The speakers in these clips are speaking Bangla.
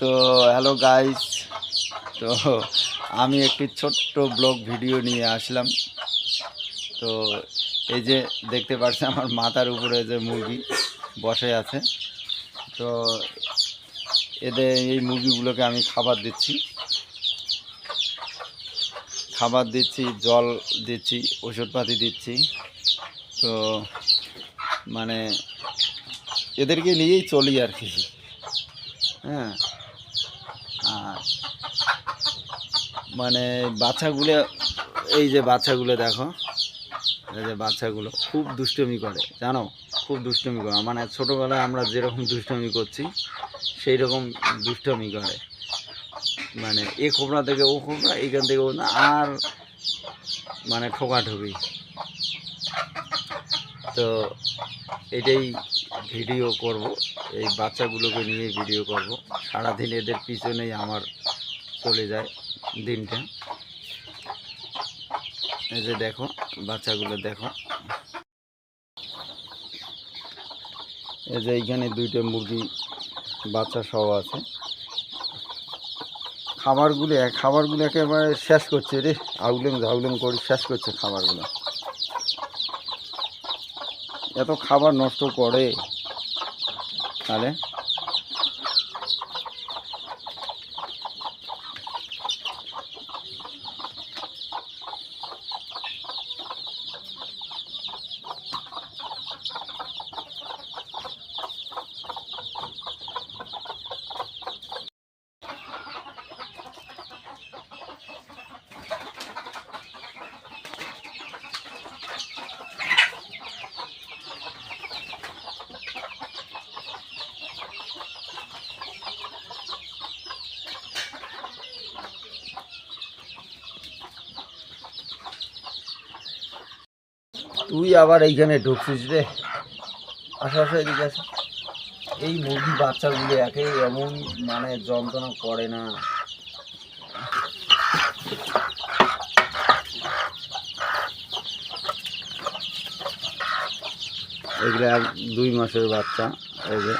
তো হ্যালো গাইস তো আমি একটি ছোট্ট ব্লগ ভিডিও নিয়ে আসলাম। তো এই যে দেখতে পাচ্ছি আমার মাথার উপরে যে মুরগি বসে আছে। তো এদের এই মুরগিগুলোকে আমি খাবার দিচ্ছি। খাবার দিচ্ছি, জল দিচ্ছি, ওষুধপাতি দিচ্ছি। তো মানে এদেরকে নিয়েই চলি আর কি। হ্যাঁ। মানে বাচ্চাগুলো, এই যে বাচ্চাগুলো দেখো, এই যে বাচ্চাগুলো খুব দুষ্টমি করে, জানো? খুব দুষ্টমি করে। মানে ছোটোবেলায় আমরা যেরকম দুষ্টমি করছি সেই রকম দুষ্টমি করে। মানে এ খোপড়া থেকে ও খোপড়া, এইখান থেকে ও আর মানে ঠোকাঠুকি। তো এটাই ভিডিও করব, এই বাচ্চাগুলোকে নিয়ে ভিডিও করব। সারাদিন এদের পিছনেই আমার চলে যায় দিনটা। এই যে দেখো, বাচ্চাগুলো দেখো। এই যে এইখানে দুইটা মুরগি, বাচ্চা সহ আছে। খাবারগুলো খাবারগুলো একেবারে শেষ করছে রে। আউলেম ঝাউলেম করে শেষ করছে খাবারগুলো। এত খাবার নষ্ট করে তাহলে? তুই আবার এইখানে ঢুকছিস রে। আসা আসা এদিকে আসা। এই মুরগি বাচ্চাগুলো একে এমন মানে যন্ত্রণা করে না। এগুলো এক দুই মাসের বাচ্চা, এই যে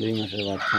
দুই মাসের বাচ্চা।